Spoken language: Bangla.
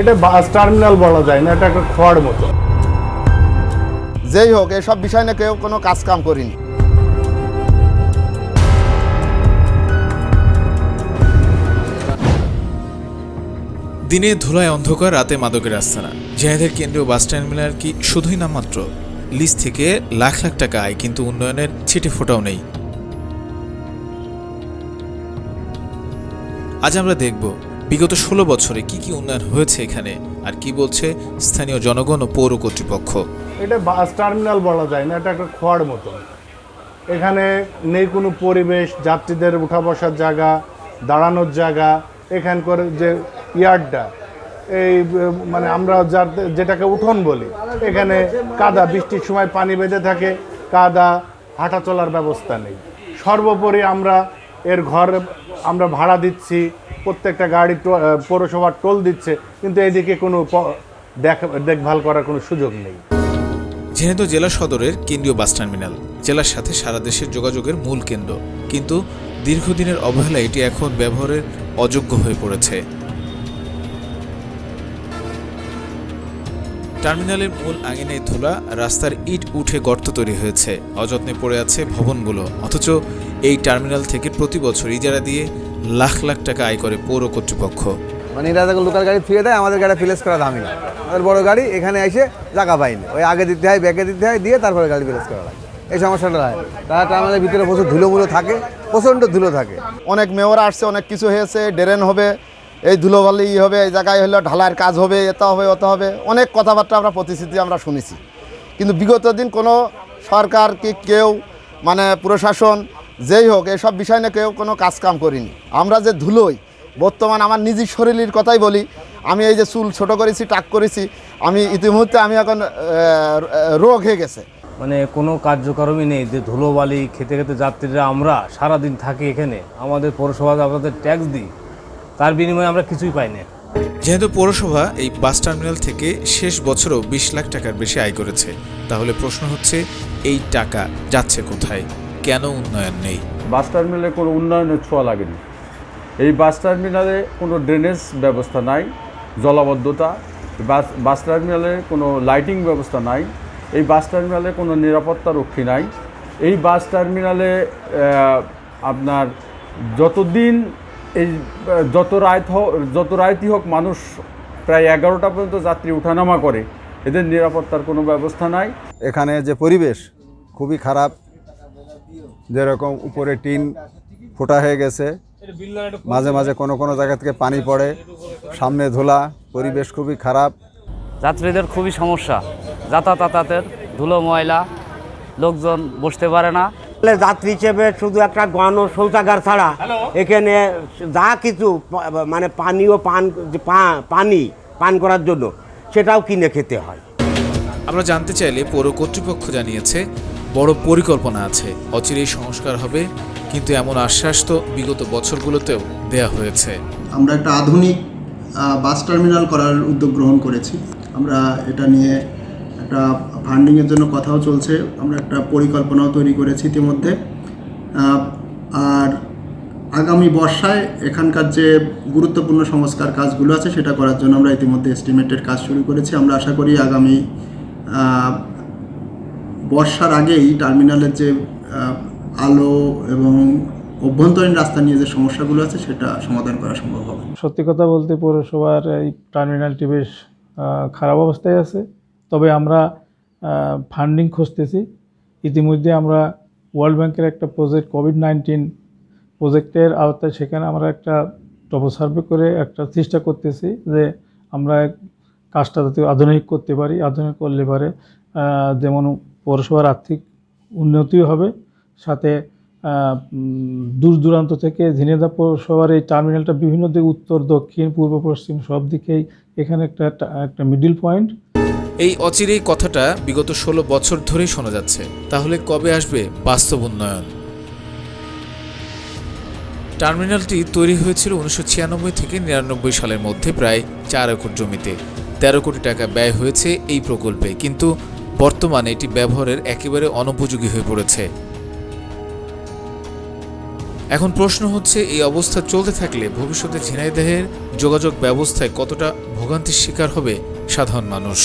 এটা বাস টার্মিনাল বলা যায় না এটা একটা খোয়ার মতো। যেই হোক এসব বিষয় নিয়ে কেউ কোনো কাজ কাম করিনি। দিনে ধুলায় অন্ধকার রাতে মাদকের আস্তানা। জেনাদের কেন্দ্রীয় বাস টার্মিনাল কি শুধুই নামমাত্র? লিজ থেকে লাখ লাখ টাকা আয় কিন্তু উন্নয়নের ছিটে ফোটাও নেই। আজ আমরা দেখব বিগত ষোলো বছরে কি কি উন্নয়ন হয়েছে এখানে? আর কি বলছে স্থানীয় জনগণ ও পৌর কর্তৃপক্ষ? এটা বাস টার্মিনাল বলা যায় না, এটা একটা খোয়ার মতো এখানে নেই কোনো পরিবেশ, যাত্রীদের উঠা বসার জায়গা, দাঁড়ানোর জায়গা, এখানকার যে ইয়ার্ডটা, এই মানে আমরা যার- যেটাকে উঠোন বলি, এখানে কাদা, বৃষ্টির সময় পানি বেঁধে থাকে, কাদা, হাঁটা চলার ব্যবস্থা নেই। সর্বোপরি আমরা এর ঘর, আমরা ভাড়া দিচ্ছি প্রত্যেকটা গাড়ি পৌরসভার টোল দিচ্ছে, কিন্তু এদিকে কোনো দেখভাল করার কোনো সুযোগ নেই। যেহেতু জেলা সদরের কেন্দ্রীয় বাস টার্মিনাল, জেলার সাথে সারা দেশের যোগাযোগের মূল কেন্দ্র, কিন্তু দীর্ঘদিনের অবহেলায় এটি এখন ব্যবহারের অযোগ্য হয়ে পড়েছে। টার্মিনালের মূল আঙিনায় ধুলা, রাস্তার ইট উঠে গর্ত তৈরি হয়েছে। অযত্নে পড়ে আছে ভবনগুলো, অথচ এই টার্মিনাল থেকে প্রতি বছর ইজারা দিয়ে লাখ লাখ টাকা আয় করে পৌর কর্তৃপক্ষ। মানে এরা যখন লোকাল গাড়ি ফিরে দেয় আমাদের গাড়ি প্লেস করা দামি না। আমাদের বড় গাড়ি এখানে এসে জায়গা পাইনি ওই আগে দিতে হয় ব্যাগে দিতে হয় দিয়ে তারপরে গাড়ি প্লেস করা লাগে। এই সমস্যাটা হয়। তারা টার্মিনালের ভিতরে প্রচুর ধুলোমুলো থাকে প্রচণ্ড ধুলো থাকে। অনেক মেয়র আসছে অনেক কিছু হয়েছে ড্রেন হবে এই ধুলোবালি ই হবে এই জায়গায় হলো ঢালাইয়ের কাজ হবে এটা হবে ওটা হবে। অনেক কথাবার্তা আমরা প্রতিশ্রুতি আমরা শুনেছি। কিন্তু বিগত দিন কোনো সরকার কি কেউ মানে প্রশাসন যেই হোক এসব বিষয় নিয়ে কেউ কোনো কাজ কাম করিনি। আমরা যে ধুলোই বর্তমান আমার নিজের শরীরের কথাই বলি আমি এই যে চুল ছোট করেছি টাক করেছি আমি ইতিমধ্যে আমি এখন রোগ হয়ে গেছে। মানে কোনো কার্যক্রমই নেই যে ধুলোবালি খেতে খেতে যাত্রীরা আমরা সারাদিন থাকি এখানে আমাদের পৌরসভা আমাদের ট্যাক্স দিই তার বিনিময়ে আমরা কিছুই পাই না। যেহেতু পৌরসভা এই বাস টার্মিনাল থেকে শেষ বছরও বিশ লাখ টাকার বেশি আয় করেছে তাহলে প্রশ্ন হচ্ছে এই টাকা যাচ্ছে কোথায়? কেন উন্নয়ন নেই? বাস টার্মিনালে কোনো উন্নয়নের ছোঁয়া লাগেনি। এই বাস টার্মিনালে কোনো ড্রেনেজ ব্যবস্থা নাই জলাবদ্ধতা বাস বাস টার্মিনালে কোনো লাইটিং ব্যবস্থা নাই এই বাস টার্মিনালে কোনো নিরাপত্তা রক্ষী নাই। এই বাস টার্মিনালে আপনার যতদিন এই যত রাত হোক যত রায়তি হোক মানুষ প্রায় এগারোটা পর্যন্ত যাত্রী ওঠানামা করে এদের নিরাপত্তার কোনো ব্যবস্থা নাই। এখানে যে পরিবেশ খুবই খারাপ। যেরকম উপরে টিন ফোটা হয়ে গেছে মাঝে মাঝে কোনো কোনো জায়গা থেকে পানি পড়ে সামনে ধুলা পরিবেশ খুবই খারাপ। যাত্রীদের খুবই সমস্যা যাতায়াতের ধুলো ময়লা লোকজন বসতে পারে না। যাত্রী হিসেবে শুধু একটা গণ শৌচাগার ছাড়া এখানে যা কিছু মানে পানীয় পান পা- পানি পান করার জন্য সেটাও কিনে খেতে হয়। আমরা জানতে চাইলে পৌর কর্তৃপক্ষ জানিয়েছে বড় পরিকল্পনা আছে। অচিরেই সংস্কার হবে, কিন্তু এমন আশ্বাস তো বিগত বছরগুলোতেও দেয়া হয়েছে। আমরা একটা আধুনিক বাস টার্মিনাল করার উদ্যোগ গ্রহণ করেছি। আমরা এটা নিয়ে একটা ফান্ডিংয়ের জন্য কথাও চলছে। আমরা একটা পরিকল্পনাও তৈরি করেছি ইতিমধ্যে। আর আগামী বর্ষায় এখানকার যে গুরুত্বপূর্ণ সংস্কার কাজগুলো আছে, সেটা করার জন্য আমরা ইতিমধ্যে এস্টিমেটের কাজ শুরু করেছি। আমরা আশা করি আগামী বর্ষার আগেই টার্মিনালের যে আলো এবং অভ্যন্তরীণ রাস্তা নিয়ে যে সমস্যাগুলো আছে সেটা সমাধান করা সম্ভব হবে। সত্যি কথা বলতে পৌরসভার এই টার্মিনালটি বেশ খারাপ অবস্থায় আছে। তবে আমরা ফান্ডিং খুঁজতেছি। ইতিমধ্যে আমরা ওয়ার্ল্ড ব্যাংকের একটা প্রজেক্ট কোভিড নাইন্টিন প্রজেক্টের আওতায় সেখানে আমরা একটা টপ সার্ভে করে একটা চেষ্টা করতেছি যে আমরা কাজটা যাতে আধুনিক করতে পারি, আধুনিক করলে পারে যেমন পৌরসভার আর্থিক উন্নতিও হবে, সাথে দূর দূরান্ত থেকে ঝিনেদা পৌরসভার এই টার্মিনালটা বিভিন্ন দিকে, উত্তর, দক্ষিণ, পূর্ব, পশ্চিম সব দিকেই এখানে একটা একটা মিডিল পয়েন্ট এই অচিরেই কথাটা বিগত ষোলো বছর ধরেই শোনা যাচ্ছে। তাহলে কবে আসবে বাস্তব উন্নয়ন? টার্মিনালটি তৈরি হয়েছিল উনিশশো ছিয়ানব্বই থেকে নিরানব্বই সালের মধ্যে, প্রায় চার একর জমিতে। তেরো কোটি টাকা ব্যয় হয়েছে এই প্রকল্পে, কিন্তু বর্তমানে এটি ব্যবহারের একেবারে অনুপযোগী হয়ে পড়েছে। এখন প্রশ্ন হচ্ছে, এই অবস্থা চলতে থাকলে ভবিষ্যতে ঝিনাইদেহের যোগাযোগ ব্যবস্থায় কতটা ভোগান্তির শিকার হবে সাধারণ মানুষ?